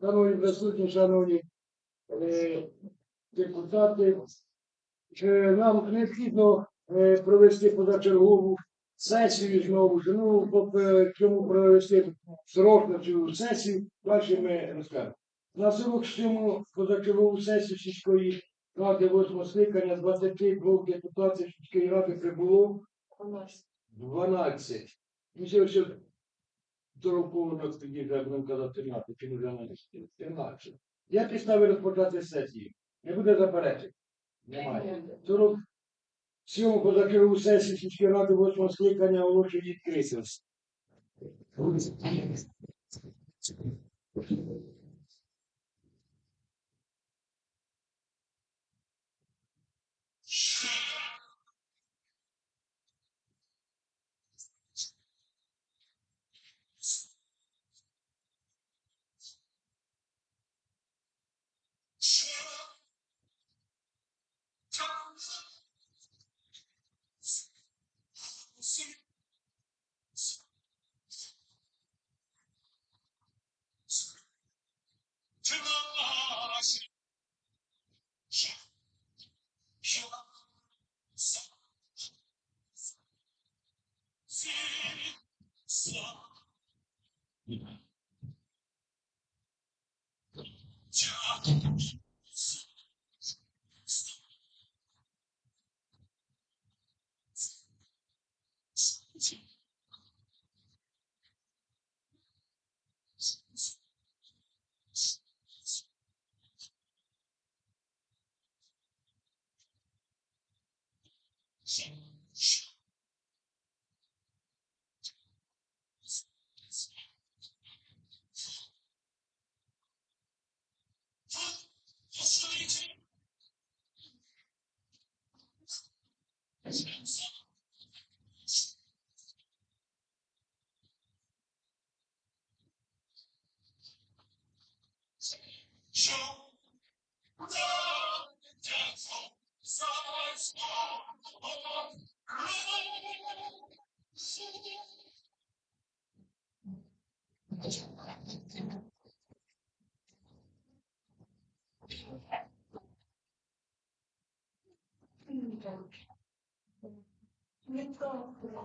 Шановні присутні, шановні е, депутати, чи нам необхідно е, провести позачергову сесію знову, ж ну е, чому провести срок на цю сесію, далі ми розкажемо. На срок цьому позачергову сесію сільської ради 8 скликання 22 депутатів сільської ради прибуло 12. 12 друкованих таких, як він казав, 13, чи вже не 13. Я пішла розпочати сесії. Не буде заперечень. Немає. 47 позакриву сесії сільської ради 8 скликання оголошує відкритися. Yeah. Yes.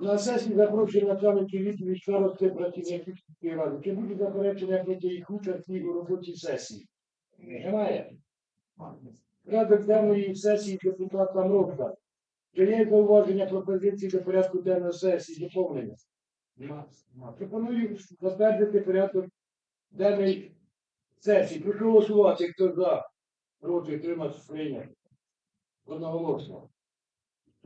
На сесії запрошую начальників відповідь старости працівників сільської ради. Чи будуть заперечення проти їх участі у роботі сесії? Немає. Порядок денної сесії депутата Мровка. Чи є зауваження пропозиції до порядку денної сесії доповнення? Пропоную затвердити порядок денної сесії. Прошу голосувати, хто за. Проти тримати прийняти. Одноголосно.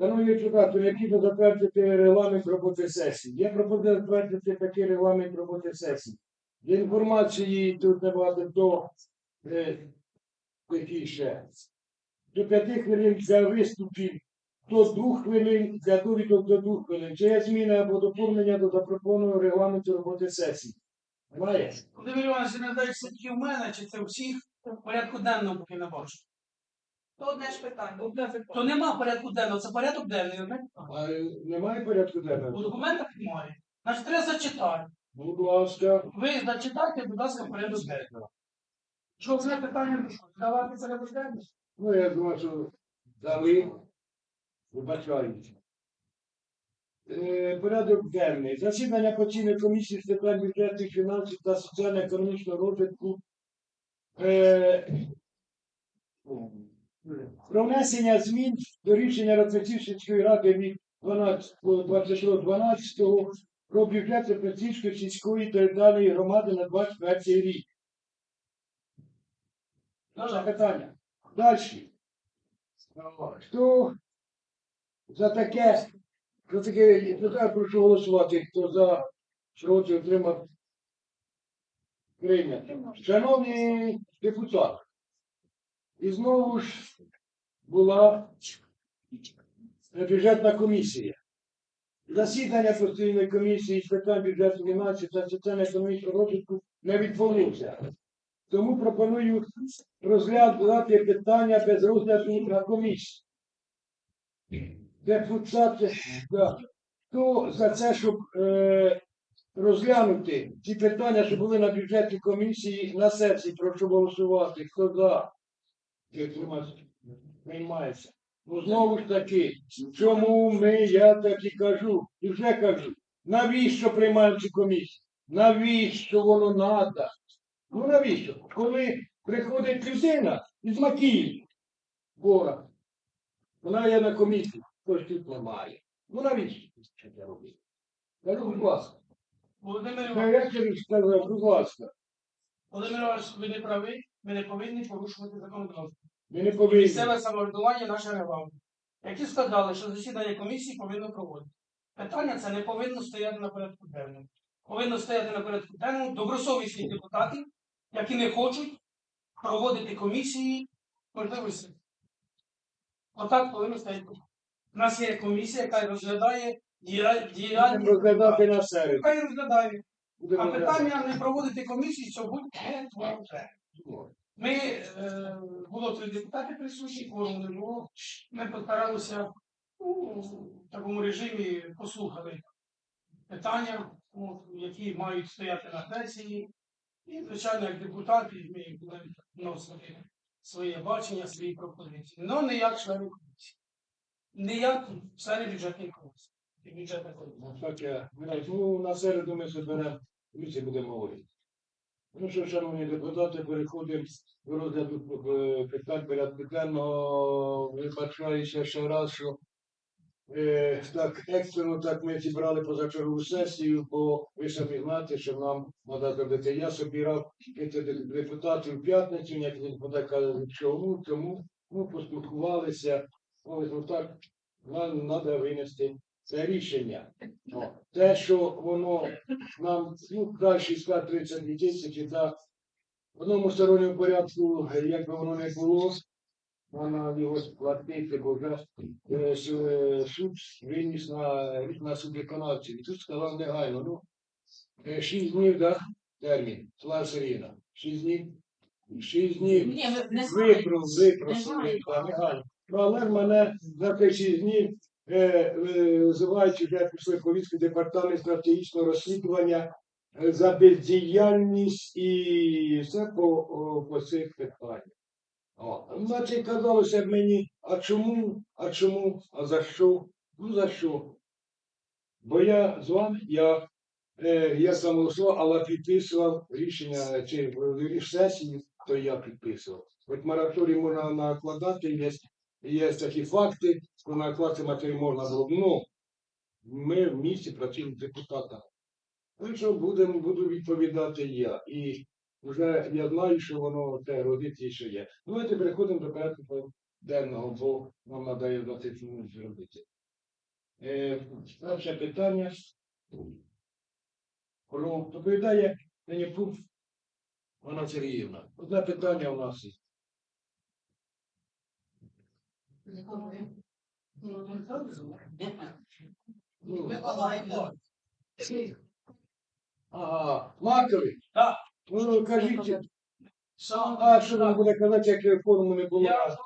Шановні депутати, необхідно затвердити регламент роботи сесії. Є пропозиція затвердити такий регламент роботи сесії. Для інформації тут небагато до е, ще. До п'яти хвилин для виступів, до двох хвилин для довідок до двох хвилин. Чи є зміни або доповнення до запропонованого регламенту роботи сесії? Немає? Володимир Іванович, не тільки в мене, чи це всіх в порядку денному, поки не бачу. То одне ж питання. То нема порядку денного, це порядок денний. одне. А, е, немає порядку У денного? документах немає. Значить, треба зачитати. Будь ласка. Ви зачитайте, будь ласка, порядок денний. Що це питання давати порядок денний? Ну, я думаю, що дали. Вибачають. Е, порядок денний. Засідання постійної комісії з питань бюджетних фінансів та соціально-економічного розвитку. Е, про внесення змін до рішення Рацетівської ради від 12.12 про бюджет Рацетівської сільської територіальної громади на 25 рік. Наше питання. Далі. Хто за таке, за таке, за таке прошу голосувати, хто за проти отримав прийняти. Шановні депутати, І знову ж була бюджетна комісія. Засідання постійної комісії з питань бюджету фінансів та соціально-економічного розвитку не відбулося. Тому пропоную розглядати питання без розгляду на комісії. Депутати, да. хто за це, щоб е, розглянути ці питання, що були на бюджетній комісії на сесії, прошу голосувати. Хто за? Приймається. Ну знову ж таки, чому ми, я так і кажу, і вже кажу, навіщо приймаємо ці комісії? Навіщо воно надо? Ну навіщо? Коли приходить людина із Макіїв, Бора, вона є на комісії, хтось тут немає. Ну навіщо це робити? Кажу, будь ласка. Володимир Ну, Іванович, сказав, будь ласка, Володимир Іванович, ви не праві, ви не повинні порушувати законодавство. ми не повинні. Місцеве самоврядування наше регламент. Які сказали, що засідання комісії повинно проводити. Питання це не повинно стояти на порядку денному. Повинно стояти на порядку денному добросовісні депутати, які не хочуть проводити комісії можливості. Отак повинно стояти. У нас є комісія, яка розглядає діяльність. розглядати на середу. Яка розглядає. А питання не проводити комісії не може. Ми е, було три депутати присутні, не було. Ми постаралися у такому режимі послухати питання, от, які мають стояти на сесії. І, звичайно, як депутати, ми будемо вносити своє бачення, свої пропозиції. Ну, не як члени комісії. Не як члени бюджетної комісії. Бюджетна комісія. Ну, так я. Ну, на середу ми зберемо, комісії будемо говорити. Ну що, шановні депутати, переходимо до розгляду е, питань порядку денного. Вибачаюся ще раз, що е, так екстрено так ми зібрали позачергову сесію, бо ви самі знаєте, що нам треба зробити. Я собирав депутатів в п'ятницю, як депутат каже, чому, чому, ну, поспілкувалися. Ну так, нам треба винести це рішення. О, Те, що воно нам ну, далі 132 тисячі, та в одному сторонньому порядку, як би воно не було, вона його сплатити, бо вже е, е, суд виніс на, на суд виконавців. І тут сказав негайно, ну, е, 6 днів, да, термін, Слава Сергійовна, 6 днів, 6 днів. Ні, ви не знаєте. Випрос, випросили, знаю. та негайно. Ну, але мене за ті 6 днів називають, вже пішли повістки департамент стратегічного розслідування е, за бездіяльність і все по, по цих питаннях. О, значить, казалося б мені, а чому, а чому, а за що? Ну за що? Бо я з вами, я, е, я сам голосував, але підписував рішення чи сесії, то я підписував. От мораторій можна накладати, є, є такі факти, що накласти матеріал можна було. б. Ну, ми в місті працюємо з депутатами. Ну що будемо, буду відповідати я. І вже я знаю, що воно те і що є. Давайте переходимо до порядку денного, бо нам надає 20 минут зробити. Е, перше питання. Доповідає Денякук Анна Сергіївна. Одне питання у нас є. Ну, Миколаївна. Так. Ну, кажіть, а що він буде казати, як форму не було? Я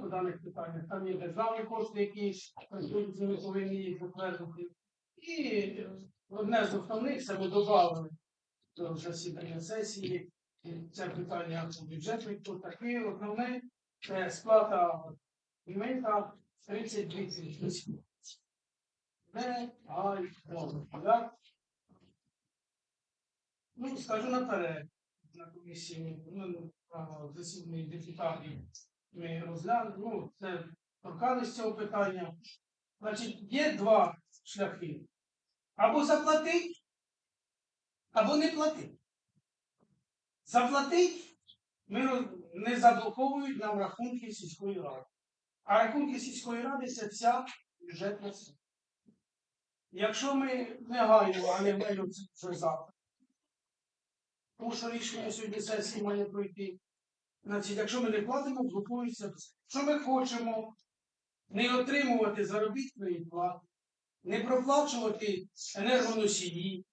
по даних питаннях, там є державні кошти, які конституції ми повинні їх затвердити. І одне з основних це ми додали до засідання сесії. Це питання бюджетних тут таке основне це сплата мита 32 тисячі. Не, ай, так? Ну, скажу наперед, на комісії, ну, на депутатів ми розглянули, ну, це торкались цього питання. Значить, є два шляхи. Або заплатить, або не платить. Заплатить ми не заблоковують нам рахунки сільської ради. А рахунки сільської ради це вся бюджетна сума. Якщо ми негайно, а не вмію це вже завтра, тому що рішення сьогодні сесії має пройти. Значить, якщо ми не платимо, блокується. Що ми хочемо? Не отримувати заробітної плати, не проплачувати енергоносії,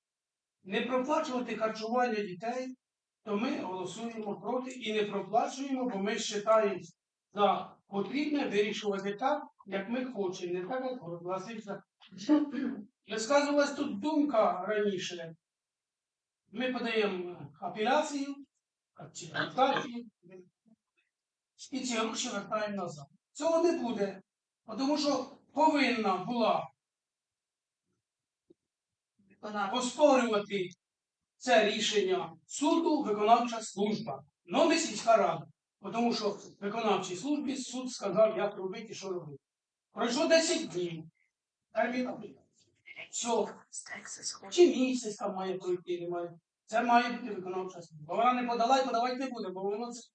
не проплачувати харчування дітей, то ми голосуємо проти і не проплачуємо, бо ми вважаємо за потрібне вирішувати так, як ми хочемо, не так, як гласиться. Висказувалась тут думка раніше. Ми подаємо апеляцію, чи апеляцію, і ці гроші вертаємо назад. Цього не буде, тому що повинна була Вона оспорювати це рішення суду виконавча служба, но не сільська рада. Тому що в виконавчій службі суд сказав, як робити і що робити. Пройшло 10 днів. Термін все. Чи місяць там має пройти, немає. Це має бути виконавча служба. Вона не подала і подавати не буде, бо воно це.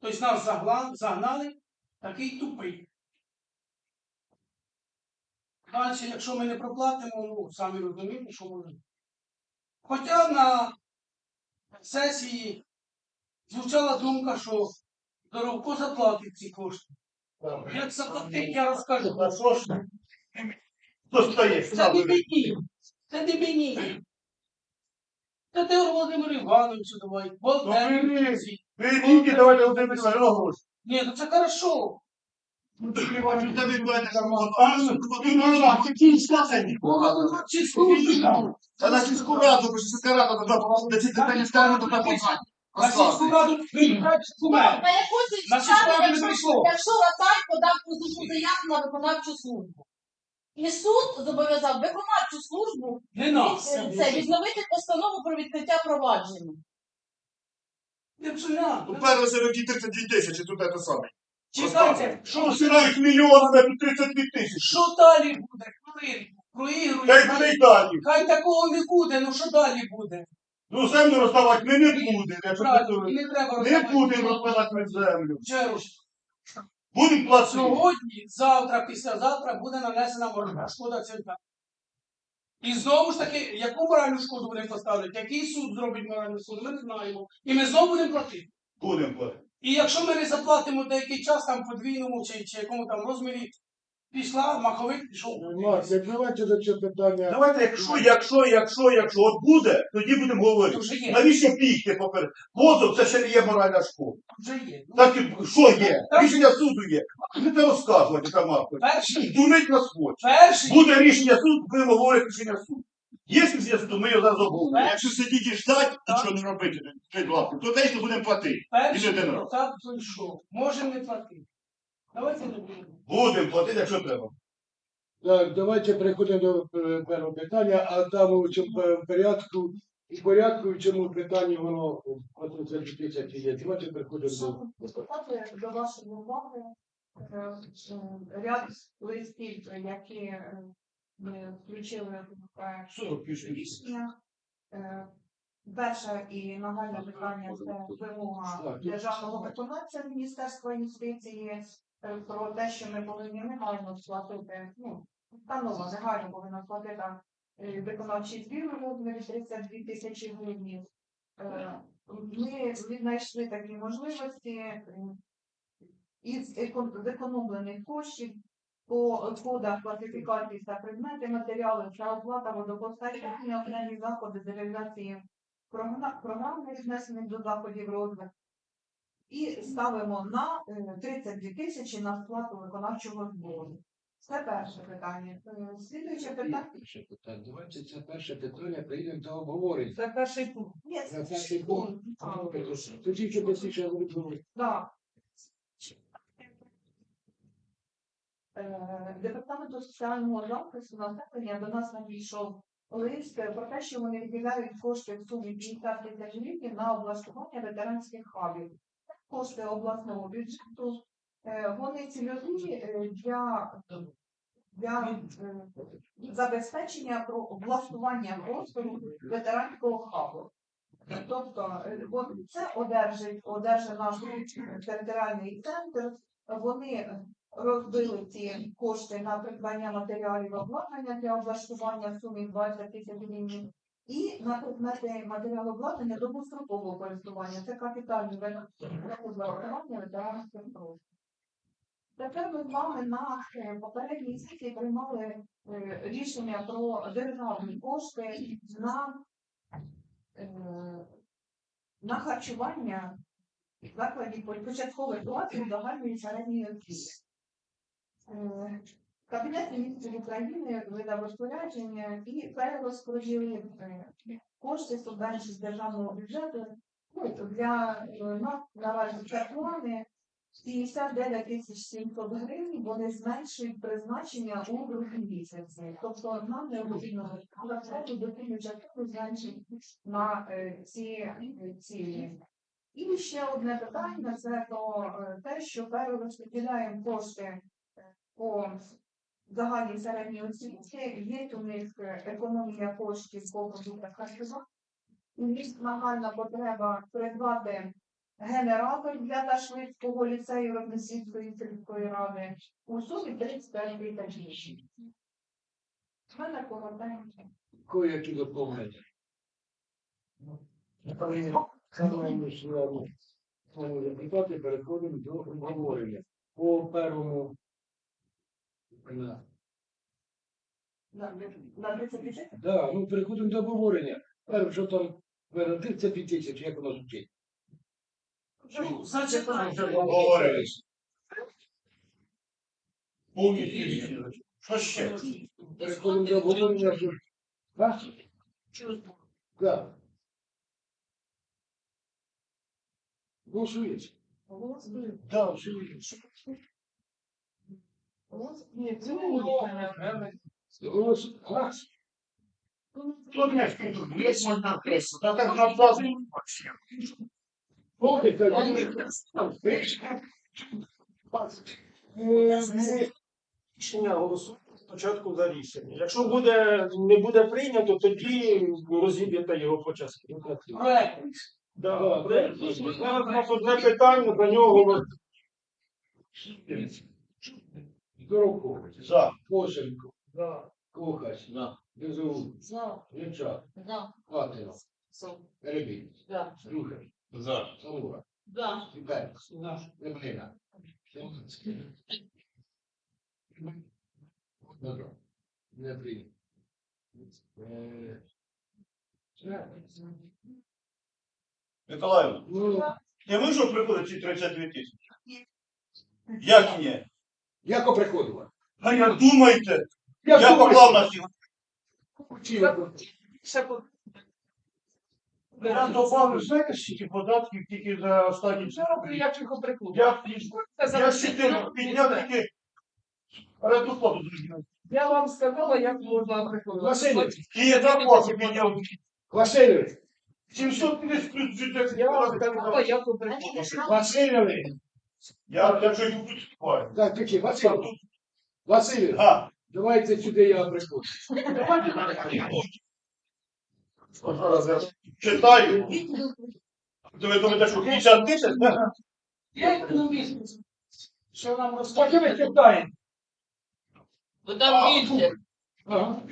Тобто нас загнали такий тупий. Далі, якщо ми не проплатимо, ну, самі розумієте, що може. Хоча на сесії звучала думка, що Доровко заплатить ці кошти. Як заплатить, я розкажу. Це не мені. Це не мені. Це Теодор Володимир Іванович давай. Володимир. Ну, ви- Ви тільки давайте один гроші. Ні, ну це хорошо. Та на сільську раду, бо сільська рада туди, де ці питання ставимо, туди. На сільську раду вибирають документ. На сільську раду не якщо, прийшло. якщо Ратай подав позову заяву на виконавчу службу. І суд зобов'язав виконавчу службу Не нас. е, це відновити постанову про відкриття провадження. Не псуня. Уперли роки 32 тисячі, тут це саме. Чекайте, Що всирають мільйони на 32 тисячі? що далі буде? Хвилинку. Та й буде й далі. Хай такого не буде, ну що далі буде? Ну землю роздавати ми не будемо. Правильно, не треба Не роздавати. будемо роздавати ми землю. Будемо платити. Сьогодні, завтра, післязавтра буде нанесена моральна шкода церква. І знову ж таки, яку моральну шкоду будемо поставити? Який суд зробить моральну шкоду, ми не знаємо. І ми знову будемо платити. Будемо платити. І якщо ми не заплатимо деякий час там подвійному чи, чи якому там розмірі, пішла, маховик пішов. Макс, як давайте до цього питання. Давайте, якщо, якщо, якщо, якщо от буде, тоді будемо говорити. вже є. Навіщо бігти поперед? Позов це ще не є моральна школа. Вже є. Ну, Так і що є? Рішення суду є. А ви це розказувати там авто. Перший, Дурить нас хоче. перший, Буде рішення суду, будемо говорити рішення суду. Є рішення суду, ми його зараз обговоримо. Якщо сидіти і ждати, нічого не робити, скажіть, будь ласка, то десь будемо платити. перший Іди один раз. депутат прийшов. Можемо не платити. Давайте не будемо. Будемо платити, якщо треба. Так, давайте переходимо до е, першого питання, а там у е, порядку, і порядку, в цьому питанні воно 2000 є. Давайте переходимо до Депутати, до вашої уваги е, е, ряд листів, які е, ми включили проект рішення. Е, Перше і нагальне питання це вимога державного виконавця Міністерства юстиції е, про те, що ми повинні негайно сплатити, ну, установа негайно повинна сплатити е, виконавчий збір у розмірі 32 тисячі гривень. Ми знайшли такі можливості із еко- зекономлених коштів по кодах класифікації та предмети матеріалів та оплата водопостачання окремі заходи з реалізації програми, віднесених до заходів розвитку. І ставимо на е, 32 тисячі на сплату виконавчого збору. Це перше питання. Е, Слідуюче питання. Перше питання. Давайте це перше питання прийдемо та обговоримо. Це перший пункт. Це перший пункт. пункт. Тоді, що більше говорити. Так. Е, Департаменту соціального захисту населення до нас надійшов лист про те, що вони виділяють кошти в сумі 50 тисяч гривень на облаштування ветеранських хабів. Кошти обласного бюджету. Е, Вони цільові е, для, для е, забезпечення про облаштування простору ветеранського хабу. Тобто це одержить, одержить наш територіальний центр. Вони розбили ці кошти на придбання матеріалів обладнання для облаштування в сумі 20 тисяч гривень. і на предмети матеріалу обладнання довгострокового користування. Це капітальні використання ветеранських просьб. Тепер ми з вами на е, попередній сесії приймали е, рішення про державні кошти на, е, на харчування закладів початкових класів загальної середньої освіти. Кабінет міністрів України видав розпорядження і перерозподілив кошти субвенції з державного бюджету ну, для е, нас наразі зарплати 59 тисяч 700 гривень, вони зменшують призначення у другій місяці. Тобто нам необхідно зарплату дитину частину зменшити на е, ці е, цілі. І ще одне питання це то е, те, що перерозподіляємо кошти по загальній середній освіті. Є у них е, економія коштів по продуктах харчування. У них нагальна потреба придбати генератор для Ташвицького ліцею Робнесівської сільської ради у сумі 35 тисяч. В мене коротенько. Кое-які доповнення. Шановні члени, депутати, переходимо до обговорення. По першому на На на 30 тисяч? Да, ну переходимо до обговорення. Перше, що там е, 30 тисяч, як воно звучить? Ну, зачитай. Говорили. Повністю. Що ще? Переходимо до обговорення. так Рішення голосуємо спочатку за рішення. Якщо буде, не буде прийнято, тоді розіб'єте його по частині. Проект. Да, де- Зараз у нас одне питання, до нього Здоровко. За. Кошенко. Кухач. Безу. За. Лінчак. За. Латина. Перебій. Да. Друге. За. Самура. Да. Тепер. За. Неблина. Добре. Не прийняв. Е. Миколаївна, Ну, ти вийшов приходить ці 32 тисячі? Як ні? Як приходила? А як думаєте? Я поклав на стіл. Я добавив, знаєте, скільки податків тільки за останні Це роблю, як його прикладу. Я, я за- підняв тільки передоплату зробив. Я вам сказала, як можна прикладу. Васильович, І я зарплату підняв. Васильович, 750 плюс бюджет. Я вам сказала, як прикладу. Васильович, Я якщо йду тут спаю. так, такі, Васильович, Васильович, А, давайте сюди я приходжу. читаю. Ви думаєте, що 50 тисяч? да? Я економіст. Що нам Поки розповідає? ви читаєте. Ви там більше. Ага.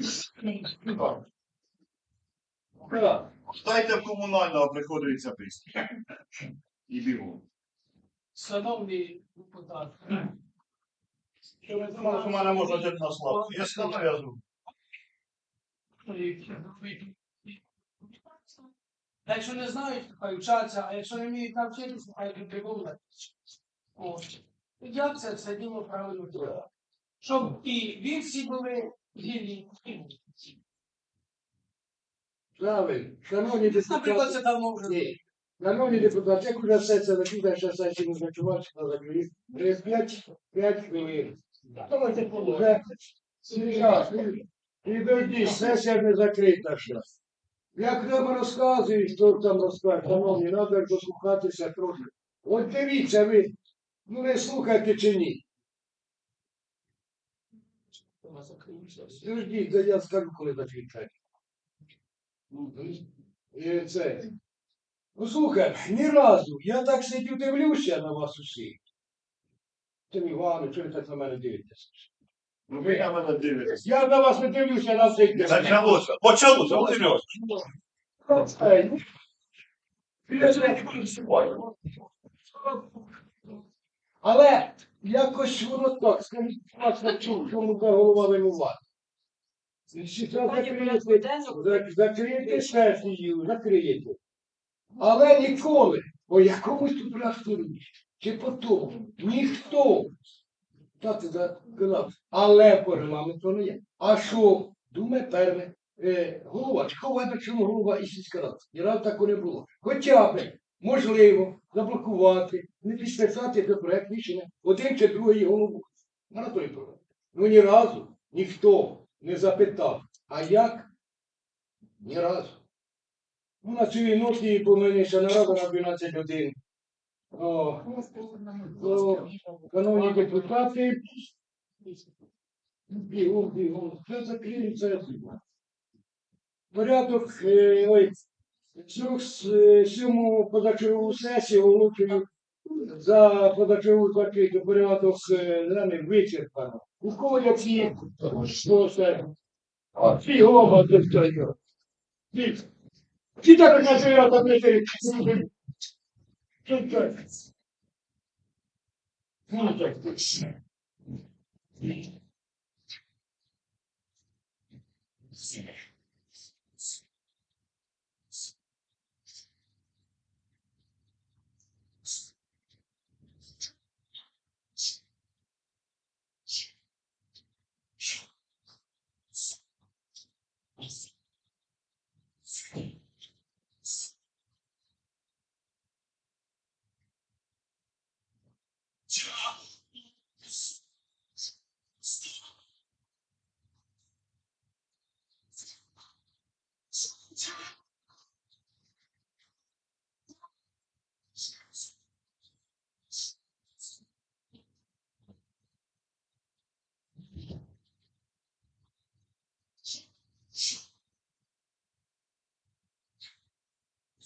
Так. Стайте в комунального приходиться писати. І бігом. Шановні депутати. Що ви Тому що мене можна взяти на славу. Я сказав, я зроблю. Якщо не знають, хай вчаться, а якщо не вміють навчитися, хай прибувають. Як це все діло правильно зробити? Щоб і ви всі були вільні. Правильно. Шановні депутати. Наприклад, це давно вже. Ні. Шановні депутати, як вже сесія закінчилася, сесія не закривалася, на закрив. Через 5, 5 хвилин. Давайте було. Вже зараз. Підожди, сесія не закрита ще. Як нам розказують, хто там розкаже, шановні, треба дослухатися трохи. От дивіться ви, ну не слухайте чи ні. Підождіть, да я скажу, коли закінчать. І це. Ну слухай, ні разу, я так сидю дивлюся на вас усіх. Тим Івану, чого ви так на мене дивитеся? Ну ви на мене дивитесь. Я на вас не дивлюся на цей день. Почалося. Почалося, Володимир не. Але якось воно так, скажіть, будь ласка, чому чому та голова винувата? Закриєте, зак- сесію, закриєте. Але ніколи, по якомусь тут рахунку, чи по тому, ніхто. Так, сказав, але по регламенту не є. А що? Думає перше, е, голова, ховати, чому голова і сільська рада. Ні разу такого не було. Хоча б можливо заблокувати, не підписати до проект рішення один чи другий голову. Анатолій Павлович, ну ні разу ніхто не запитав, а як? Ні разу. Ну, на цій ноті помилися нарада на 12 годин. О, о, Шановні депутати, бігом, бігом, це закриється. Порядок, е, ой, цю с- сьому позачергову сесію оголошую за позачергову закриту порядок е, даний вичерпано. У кого які, що це? А, фігова достаю. Ті так на я там не Тут так. Ну, так. Я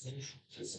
真是真是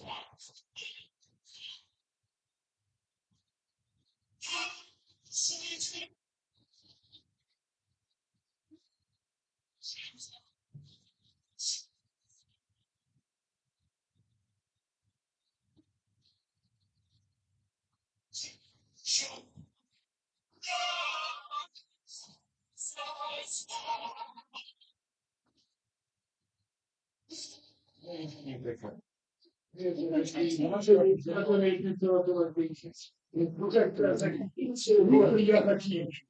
закінчу.